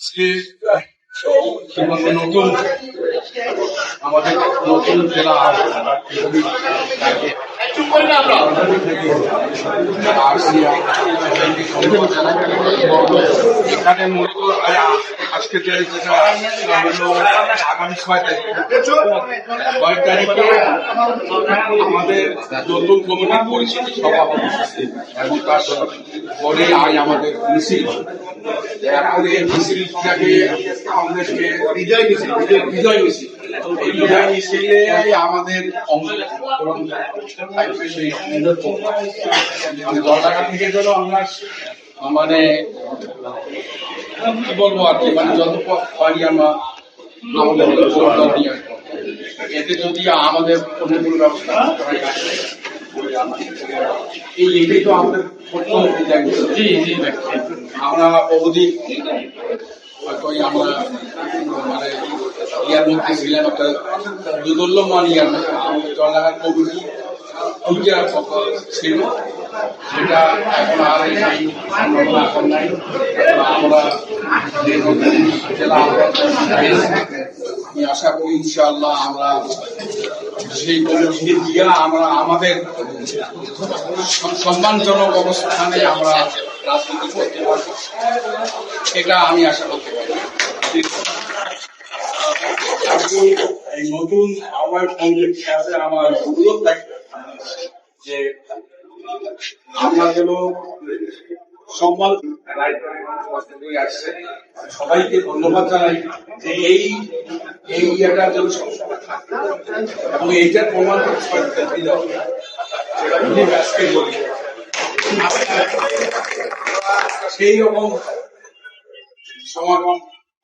আজকে নতুন আমাদের নতুন জেলা এখানে মূলত আজকে যে আগামী ছয় তারিখ ছয় তারিখে আমাদের নতুন কমিটির পরিচিতি সভা হবে তার পরে আজ আমাদের মিছিল এখন এই মিছিলটাকে আমাদেরকে বিজয় মিছিল বিজয়- বিজয় মিছিল। এই বিজয় মিছিলে আমাদের দশ টাকা থেকে যেন আমরা মানে কি বলব আর কি? মানে যত পারি আমরা আমাদের আসব। এতে যদি আমাদের ব্যবস্থা এই এটাই তো আমাদের ছোট্ট বিজয় আমরা হয়তো আমরা মানে ইয়ার মধ্যে ছিলাম একটা দুদল্যমান ইয়ার আমাদের কমিটি ছিল সেটা এখন আর সম্ভাবনা এখন নাই। আমরা আমি আশা করি আমরা সেই দিয়ে আমরা আমাদের সম্মানজনক অবস্থানে আমরা রাজনীতি করতে পারব। এটা আমি আশা করতে পারি। এই নতুন আমার সাথে আমার অনুরোধ থাকবে। যে আমরা যেন সম্মান সবাইকে ধন্যবাদ জানাই যে এই এই ইয়েটা যেন সবসময় থাকে এবং এইটার প্রমাণ সেই রকম সমাগম